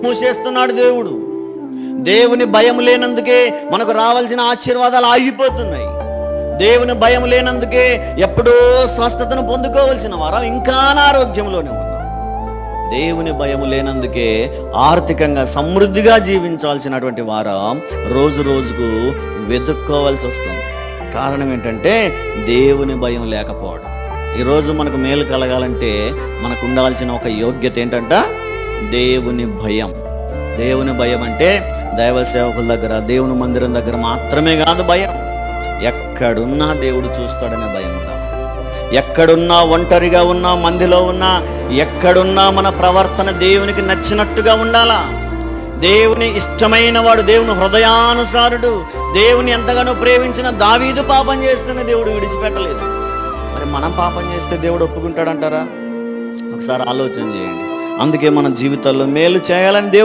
మూసేస్తున్నాడు దేవుడు. దేవుని భయం లేనందుకే మనకు రావాల్సిన ఆశీర్వాదాలు ఆగిపోతున్నాయి. దేవుని భయం లేనందుకే ఎప్పుడో స్వస్థతను పొందుకోవలసిన వారం ఇంకా అనారోగ్యంలోనే ఉన్నాం. దేవుని భయం లేనందుకే ఆర్థికంగా సమృద్ధిగా జీవించాల్సినటువంటి వారం రోజు రోజుకు వెతుక్కోవాల్సి వస్తుంది. కారణం ఏంటంటే దేవుని భయం లేకపోవడం. ఈరోజు మనకు మేలు కలగాలంటే మనకు ఉండాల్సిన ఒక యోగ్యత ఏంటంటే? దేవుని భయం. దేవుని భయం అంటే దైవ సేవకుల దగ్గర దేవుని మందిరం దగ్గర మాత్రమే కాదు భయం. ఎక్కడున్నా దేవుడు చూస్తాడనే భయం ఎక్కడున్నా ఒంటరిగా ఉన్నా మందిలో ఉన్నా ఎక్కడున్నా మన ప్రవర్తన దేవునికి నచ్చినట్టుగా ఉండాలా? దేవుని ఇష్టమైన వాడు దేవుని హృదయానుసారుడు దేవుని ఎంతగానో ప్రేమించిన దావీదు పాపం చేస్తేనే దేవుడు విడిచిపెట్టలేదు. మరి మనం పాపం చేస్తే దేవుడు ఒప్పుకుంటాడంటారా? ఒకసారి ఆలోచన చేయండి. అందుకే మన జీవితాల్లో మేలు చేయాలని దేవుడు